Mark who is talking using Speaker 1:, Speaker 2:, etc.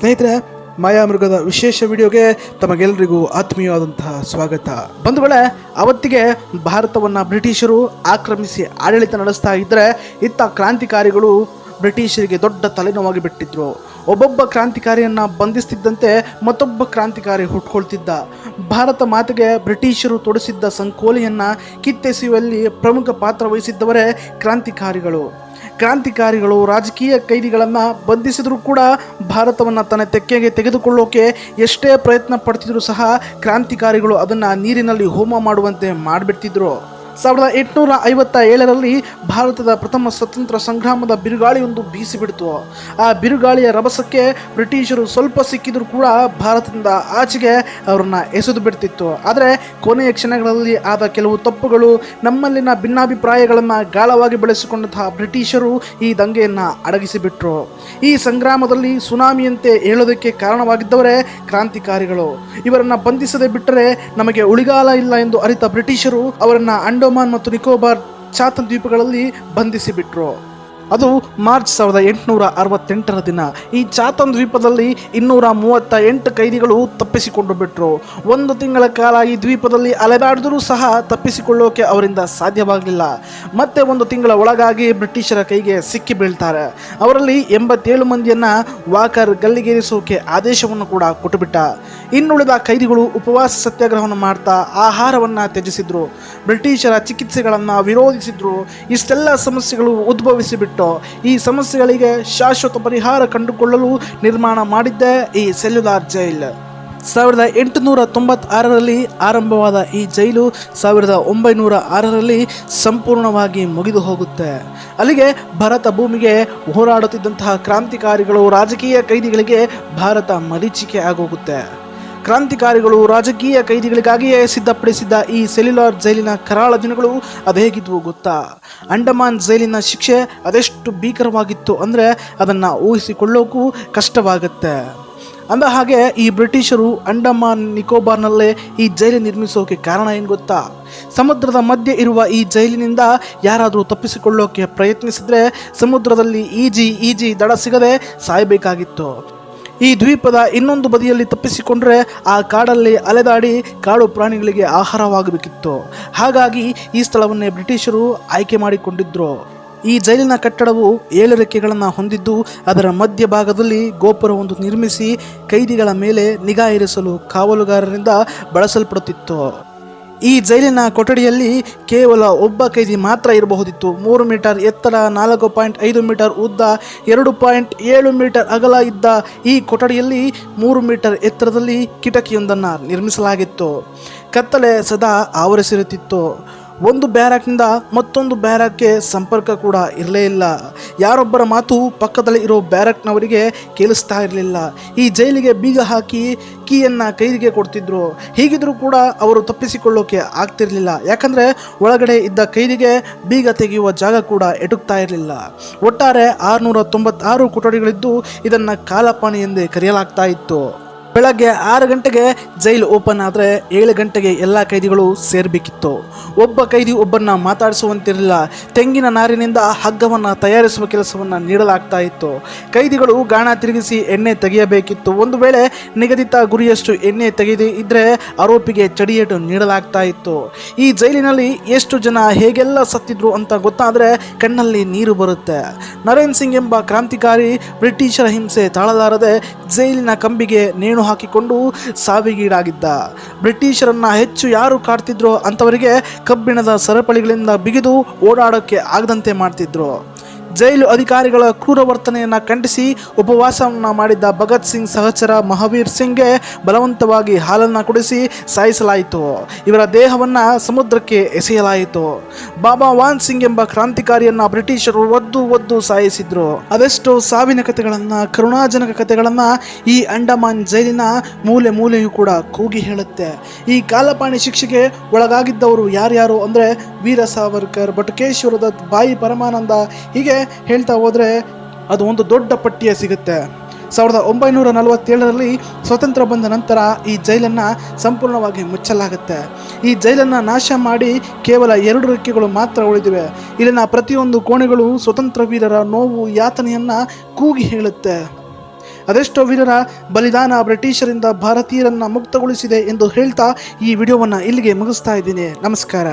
Speaker 1: ಸ್ನೇಹಿತರೆ, ಮಾಯಾಮೃಗದ ವಿಶೇಷ ವಿಡಿಯೋಗೆ ತಮಗೆಲ್ಲರಿಗೂ ಆತ್ಮೀಯವಾದಂತಹ ಸ್ವಾಗತ. ಬಂಧುಗಳೇ ಅವತ್ತಿಗೆ ಭಾರತವನ್ನು ಬ್ರಿಟಿಷರು ಆಕ್ರಮಿಸಿ ಆಡಳಿತ ನಡೆಸ್ತಾ ಇದ್ದರೆ ಇತ್ತ ಕ್ರಾಂತಿಕಾರಿಗಳು ಬ್ರಿಟಿಷರಿಗೆ ದೊಡ್ಡ ತಲೆನೋವಾಗಿ ಬಿಟ್ಟಿದ್ರು. ಒಬ್ಬೊಬ್ಬ ಕ್ರಾಂತಿಕಾರಿಯನ್ನು ಬಂಧಿಸ್ತಿದ್ದಂತೆ ಮತ್ತೊಬ್ಬ ಕ್ರಾಂತಿಕಾರಿ ಹುಟ್ಕೊಳ್ತಿದ್ದ. ಭಾರತ ಮಾತೆಗೆ ಬ್ರಿಟಿಷರು ತೊಡಿಸಿದ್ದ ಸಂಕೋಲೆಯನ್ನು ಕಿತ್ತೆಸೆಯುವಲ್ಲಿ ಪ್ರಮುಖ ಪಾತ್ರ ವಹಿಸಿದ್ದವರೇ ಕ್ರಾಂತಿಕಾರಿಗಳು. ಕ್ರಾಂತಿಕಾರಿಗಳು ರಾಜಕೀಯ ಕೈದಿಗಳನ್ನು ಬಂಧಿಸಿದರೂ ಕೂಡ ಭಾರತವನ್ನು ತನ್ನ ತೆಕ್ಕೆಗೆ ತೆಗೆದುಕೊಳ್ಳೋಕೆ ಎಷ್ಟೇ ಪ್ರಯತ್ನ ಪಡ್ತಿದ್ರು ಸಹ ಕ್ರಾಂತಿಕಾರಿಗಳು ಅದನ್ನು ನೀರಿನಲ್ಲಿ ಹೋಮ ಮಾಡುವಂತೆ ಮಾಡಿಬಿಡ್ತಿದ್ರು. ಸಾವಿರದ ಎಂಟುನೂರ ಐವತ್ತ ಏಳರಲ್ಲಿ ಭಾರತದ ಪ್ರಥಮ ಸ್ವತಂತ್ರ ಸಂಗ್ರಾಮದ ಬಿರುಗಾಳಿಯೊಂದು ಬೀಸಿಬಿಡ್ತು. ಆ ಬಿರುಗಾಳಿಯ ರಭಸಕ್ಕೆ ಬ್ರಿಟಿಷರು ಸ್ವಲ್ಪ ಸಿಕ್ಕಿದ್ರು ಕೂಡ ಭಾರತದಿಂದ ಆಚೆಗೆ ಅವರನ್ನು ಎಸೆದು ಬಿಡ್ತಿತ್ತು. ಆದರೆ ಕೊನೆಯ ಕ್ಷಣಗಳಲ್ಲಿ ಆದ ಕೆಲವು ತಪ್ಪುಗಳು ನಮ್ಮಲ್ಲಿನ ಭಿನ್ನಾಭಿಪ್ರಾಯಗಳನ್ನು ಗಾಳವಾಗಿ ಬೆಳೆಸಿಕೊಂಡಂತಹ ಬ್ರಿಟಿಷರು ಈ ದಂಗೆಯನ್ನು ಅಡಗಿಸಿಬಿಟ್ರು. ಈ ಸಂಗ್ರಾಮದಲ್ಲಿ ಸುನಾಮಿಯಂತೆ ಹೇಳೋದಕ್ಕೆ ಕಾರಣವಾಗಿದ್ದವರೇ ಕ್ರಾಂತಿಕಾರಿಗಳು. ಇವರನ್ನು ಬಂಧಿಸದೆ ಬಿಟ್ಟರೆ ನಮಗೆ ಉಳಿಗಾಲ ಇಲ್ಲ ಎಂದು ಅರಿತ ಬ್ರಿಟಿಷರು ಅವರನ್ನು ಅಂಡೋಮಾನ್ ಮತ್ತು ನಿಕೋಬಾರ್ ಚಾತನ್ ದ್ವೀಪಗಳಲ್ಲಿ ಬಂಧಿಸಿಬಿಟ್ರು. ಅದು ಮಾರ್ಚ್ ಸಾವಿರದ ಎಂಟುನೂರ ಅರವತ್ತೆಂಟರ ದಿನ. ಈ ಚಾತನ್ ದ್ವೀಪದಲ್ಲಿ ಇನ್ನೂರ ಮೂವತ್ತ ಎಂಟು ಕೈದಿಗಳು ತಪ್ಪಿಸಿಕೊಂಡು ಬಿಟ್ಟರು ಒಂದು ತಿಂಗಳ ಕಾಲ ಈ ದ್ವೀಪದಲ್ಲಿ ಅಲೆದಾಡಿದರೂ ಸಹ ತಪ್ಪಿಸಿಕೊಳ್ಳೋಕೆ ಅವರಿಂದ ಸಾಧ್ಯವಾಗಲಿಲ್ಲ. ಮತ್ತೆ ಒಂದು ತಿಂಗಳ ಒಳಗಾಗಿ ಬ್ರಿಟಿಷರ ಕೈಗೆ ಸಿಕ್ಕಿ ಬೀಳ್ತಾರೆ. ಅವರಲ್ಲಿ ಎಂಬತ್ತೇಳು ಮಂದಿಯನ್ನ ವಾಕರ್ ಗಲ್ಲಿಗೇರಿಸೋಕೆ ಆದೇಶವನ್ನು ಕೂಡ ಕೊಟ್ಟುಬಿಟ್ಟ. ಇನ್ನುಳಿದ ಕೈದಿಗಳು ಉಪವಾಸ ಸತ್ಯಾಗ್ರಹವನ್ನು ಮಾಡ್ತಾ ಆಹಾರವನ್ನು ತ್ಯಜಿಸಿದ್ರು. ಬ್ರಿಟಿಷರ ಚಿಕಿತ್ಸೆಗಳನ್ನು ವಿರೋಧಿಸಿದ್ರು. ಇಷ್ಟೆಲ್ಲ ಸಮಸ್ಯೆಗಳು ಉದ್ಭವಿಸಿಬಿಟ್ಟು ಈ ಸಮಸ್ಯೆಗಳಿಗೆ ಶಾಶ್ವತ ಪರಿಹಾರ ಕಂಡುಕೊಳ್ಳಲು ನಿರ್ಮಾಣ ಮಾಡಿದ್ದೇ ಈ ಸೆಲ್ಯುಲಾರ್ ಜೈಲ್. ಸಾವಿರದ ಎಂಟುನೂರ ತೊಂಬತ್ತಾರರಲ್ಲಿ ಆರಂಭವಾದ ಈ ಜೈಲು ಸಾವಿರದ ಒಂಬೈನೂರ ಆರರಲ್ಲಿ ಸಂಪೂರ್ಣವಾಗಿ ಮುಗಿದು ಹೋಗುತ್ತೆ. ಅಲ್ಲಿಗೆ ಭಾರತ ಭೂಮಿಗೆ ಹೋರಾಡುತ್ತಿದ್ದಂತಹ ಕ್ರಾಂತಿಕಾರಿಗಳು ರಾಜಕೀಯ ಕೈದಿಗಳಿಗೆ ಭಾರತ ಮರೀಚಿಕೆ ಆಗೋಗುತ್ತೆ. ಕ್ರಾಂತಿಕಾರಿಗಳು ರಾಜಕೀಯ ಕೈದಿಗಳಿಗಾಗಿಯೇ ಸಿದ್ಧಪಡಿಸಿದ್ದ ಈ ಸೆಲ್ಯುಲಾರ್ ಜೈಲಿನ ಕರಾಳ ದಿನಗಳು ಅದೇಗಿದ್ವು ಗೊತ್ತಾ? ಅಂಡಮಾನ್ ಜೈಲಿನ ಶಿಕ್ಷೆ ಅದೆಷ್ಟು ಭೀಕರವಾಗಿತ್ತು ಅಂದರೆ ಅದನ್ನು ಊಹಿಸಿಕೊಳ್ಳೋಕ್ಕೂ ಕಷ್ಟವಾಗುತ್ತೆ. ಅಂದ ಹಾಗೆ ಈ ಬ್ರಿಟಿಷರು ಅಂಡಮಾನ್ ನಿಕೋಬಾರ್ನಲ್ಲೇ ಈ ಜೈಲು ನಿರ್ಮಿಸೋಕೆ ಕಾರಣ ಏನು ಗೊತ್ತಾ? ಸಮುದ್ರದ ಮಧ್ಯೆ ಇರುವ ಈ ಜೈಲಿನಿಂದ ಯಾರಾದರೂ ತಪ್ಪಿಸಿಕೊಳ್ಳೋಕೆ ಪ್ರಯತ್ನಿಸಿದ್ರೆ ಸಮುದ್ರದಲ್ಲಿ ಈಜಿ ಈಜಿ ದಡ ಸಿಗದೆ ಸಾಯಬೇಕಾಗಿತ್ತು. ಈ ದ್ವೀಪದ ಇನ್ನೊಂದು ಬದಿಯಲ್ಲಿ ತಪ್ಪಿಸಿಕೊಂಡ್ರೆ ಆ ಕಾಡಲ್ಲಿ ಅಲೆದಾಡಿ ಕಾಡು ಪ್ರಾಣಿಗಳಿಗೆ ಆಹಾರವಾಗಬೇಕಿತ್ತು. ಹಾಗಾಗಿ ಈ ಸ್ಥಳವನ್ನೇ ಬ್ರಿಟಿಷರು ಆಯ್ಕೆ ಮಾಡಿಕೊಂಡಿದ್ರು. ಈ ಜೈಲಿನ ಕಟ್ಟಡವು ಏಳು ರೆಕ್ಕೆಗಳನ್ನು ಹೊಂದಿದ್ದು, ಅದರ ಮಧ್ಯಭಾಗದಲ್ಲಿ ಗೋಪುರವೊಂದು ನಿರ್ಮಿಸಿ ಕೈದಿಗಳ ಮೇಲೆ ನಿಗಾ ಇರಿಸಲು ಕಾವಲುಗಾರರಿಂದ ಬಳಸಲ್ಪಡುತ್ತಿತ್ತು. ಈ ಜೈಲಿನ ಕೊಠಡಿಯಲ್ಲಿ ಕೇವಲ ಒಬ್ಬ ಕೈದಿ ಮಾತ್ರ ಇರಬಹುದಿತ್ತು. ಮೂರು ಮೀಟರ್ ಎತ್ತರ, ನಾಲ್ಕು ಪಾಯಿಂಟ್ ಐದು ಮೀಟರ್ ಉದ್ದ, ಎರಡು ಪಾಯಿಂಟ್ ಏಳು ಮೀಟರ್ ಅಗಲ ಇದ್ದ ಈ ಕೊಠಡಿಯಲ್ಲಿ ಮೂರು ಮೀಟರ್ ಎತ್ತರದಲ್ಲಿ ಕಿಟಕಿಯೊಂದನ್ನು ನಿರ್ಮಿಸಲಾಗಿತ್ತು. ಕತ್ತಲೆ ಸದಾ ಆವರಿಸಿರುತ್ತಿತ್ತು. ಒಂದು ಬ್ಯಾರಕ್ನಿಂದ ಮತ್ತೊಂದು ಬ್ಯಾರಕ್ಗೆ ಸಂಪರ್ಕ ಕೂಡ ಇರಲೇ ಇಲ್ಲ. ಯಾರೊಬ್ಬರ ಮಾತು ಪಕ್ಕದಲ್ಲಿ ಇರೋ ಬ್ಯಾರಕ್ನವರಿಗೆ ಕೇಳಿಸ್ತಾ ಇರಲಿಲ್ಲ. ಈ ಜೈಲಿಗೆ ಬೀಗ ಹಾಕಿ ಕೀಯನ್ನು ಕೈದಿಗೆ ಕೊಡ್ತಿದ್ರು. ಹೀಗಿದ್ರೂ ಕೂಡ ಅವರು ತಪ್ಪಿಸಿಕೊಳ್ಳೋಕೆ ಆಗ್ತಿರಲಿಲ್ಲ. ಯಾಕಂದರೆ ಒಳಗಡೆ ಇದ್ದ ಕೈದಿಗೆ ಬೀಗ ತೆಗೆಯುವ ಜಾಗ ಕೂಡ ಎಟುಕ್ತಾ ಇರಲಿಲ್ಲ. ಒಟ್ಟಾರೆ ಆರುನೂರ ತೊಂಬತ್ತಾರು ಕೊಠಡಿಗಳಿದ್ದು ಇದನ್ನು ಕಾಲಪಾಣಿ ಎಂದೇ ಕರೆಯಲಾಗ್ತಾ ಇತ್ತು. ಬೆಳಗ್ಗೆ ಆರು ಗಂಟೆಗೆ ಜೈಲು ಓಪನ್ ಆದರೆ ಏಳು ಗಂಟೆಗೆ ಎಲ್ಲ ಕೈದಿಗಳು ಸೇರಬೇಕಿತ್ತು. ಒಬ್ಬ ಕೈದಿ ಒಬ್ಬನ್ನ ಮಾತಾಡಿಸುವಂತಿರಲಿಲ್ಲ. ತೆಂಗಿನ ನಾರಿನಿಂದ ಹಗ್ಗವನ್ನು ತಯಾರಿಸುವ ಕೆಲಸವನ್ನು ನೀಡಲಾಗ್ತಾ ಇತ್ತು. ಕೈದಿಗಳು ಗಾಣ ತಿರುಗಿಸಿ ಎಣ್ಣೆ ತೆಗೆಯಬೇಕಿತ್ತು. ಒಂದು ವೇಳೆ ನಿಗದಿತ ಗುರಿಯಷ್ಟು ಎಣ್ಣೆ ತೆಗೆದೇ ಇದ್ದರೆ ಆರೋಪಿಗೆ ಚಡಿಯೇಟು ನೀಡಲಾಗ್ತಾ ಇತ್ತು. ಈ ಜೈಲಿನಲ್ಲಿ ಎಷ್ಟು ಜನ ಹೇಗೆಲ್ಲ ಸತ್ತಿದ್ರು ಅಂತ ಗೊತ್ತಾದರೆ ಕಣ್ಣಲ್ಲಿ ನೀರು ಬರುತ್ತೆ. ನರೇನ್ ಸಿಂಗ್ ಎಂಬ ಕ್ರಾಂತಿಕಾರಿ ಬ್ರಿಟಿಷರ ಹಿಂಸೆ ತಾಳಲಾರದೆ ಜೈಲಿನ ಕಂಬಿಗೆ ನೇಣು ಹಾಕಿಕೊಂಡು ಸಾವಿಗೀಡಾಗಿದ್ದ. ಬ್ರಿಟಿಷರನ್ನ ಹೆಚ್ಚು ಯಾರು ಕಾಡ್ತಿದ್ರೋ ಅಂಥವರಿಗೆ ಕಬ್ಬಿಣದ ಸರಪಳಿಗಳಿಂದ ಬಿಗಿದು ಓಡಾಡೋಕ್ಕೆ ಆಗದಂತೆ ಮಾಡ್ತಿದ್ರು. ಜೈಲು ಅಧಿಕಾರಿಗಳ ಕ್ರೂರ ವರ್ತನೆಯನ್ನು ಖಂಡಿಸಿ ಉಪವಾಸವನ್ನು ಮಾಡಿದ್ದ ಭಗತ್ ಸಿಂಗ್ ಸಹಚರ ಮಹಾವೀರ್ ಸಿಂಗ್ಗೆ ಬಲವಂತವಾಗಿ ಹಾಲನ್ನು ಕುಡಿಸಿ ಸಾಯಿಸಲಾಯಿತು. ಇವರ ದೇಹವನ್ನು ಸಮುದ್ರಕ್ಕೆ ಎಸೆಯಲಾಯಿತು. ಬಾಬಾ ವಾನ್ ಸಿಂಗ್ ಎಂಬ ಕ್ರಾಂತಿಕಾರಿಯನ್ನ ಬ್ರಿಟಿಷರು ಒದ್ದು ಒದ್ದು ಸಾಯಿಸಿದ್ರು. ಅದೆಷ್ಟೋ ಸಾವಿನ ಕಥೆಗಳನ್ನು ಕರುಣಾಜನಕ ಕಥೆಗಳನ್ನು ಈ ಅಂಡಮಾನ್ ಜೈಲಿನ ಮೂಲೆ ಮೂಲೆಯೂ ಕೂಡ ಕೂಗಿ ಹೇಳುತ್ತೆ. ಈ ಕಾಲಪಾಣಿ ಶಿಕ್ಷೆಗೆ ಒಳಗಾಗಿದ್ದವರು ಯಾರ್ಯಾರು ಅಂದರೆ ವೀರ ಸಾವರ್ಕರ್ ಬಟುಕೇಶ್ವರ ದತ್ ಬಾಯಿ ಪರಮಾನಂದ ಹೀಗೆ ಹೇಳ್ತಾ ಹೋದರೆ ಅದು ಒಂದು ದೊಡ್ಡ ಪಟ್ಟಿಯ ಸಿಗುತ್ತೆ. ಸಾವಿರದ ಒಂಬೈನೂರ ನಲವತ್ತೇಳರಲ್ಲಿ ಸ್ವತಂತ್ರ ಬಂದ ನಂತರ ಈ ಜೈಲನ್ನು ಸಂಪೂರ್ಣವಾಗಿ ಮುಚ್ಚಲಾಗುತ್ತೆ. ಈ ಜೈಲನ್ನು ನಾಶ ಮಾಡಿ ಕೇವಲ ಎರಡು ರೆಕ್ಕೆಗಳು ಮಾತ್ರ ಉಳಿದಿವೆ. ಇಲ್ಲಿನ ಪ್ರತಿಯೊಂದು ಕೋಣೆಗಳು ಸ್ವತಂತ್ರ ವೀರರ ನೋವು ಯಾತನೆಯನ್ನು ಕೂಗಿ ಹೇಳುತ್ತೆ. ಅದೆಷ್ಟೋ ವೀರರ ಬಲಿದಾನ ಬ್ರಿಟಿಷರಿಂದ ಭಾರತೀಯರನ್ನು ಮುಕ್ತಗೊಳಿಸಿದೆ ಎಂದು ಹೇಳ್ತಾ ಈ ವಿಡಿಯೋವನ್ನು ಇಲ್ಲಿಗೆ ಮುಗಿಸ್ತಾ ಇದ್ದೀನಿ. ನಮಸ್ಕಾರ.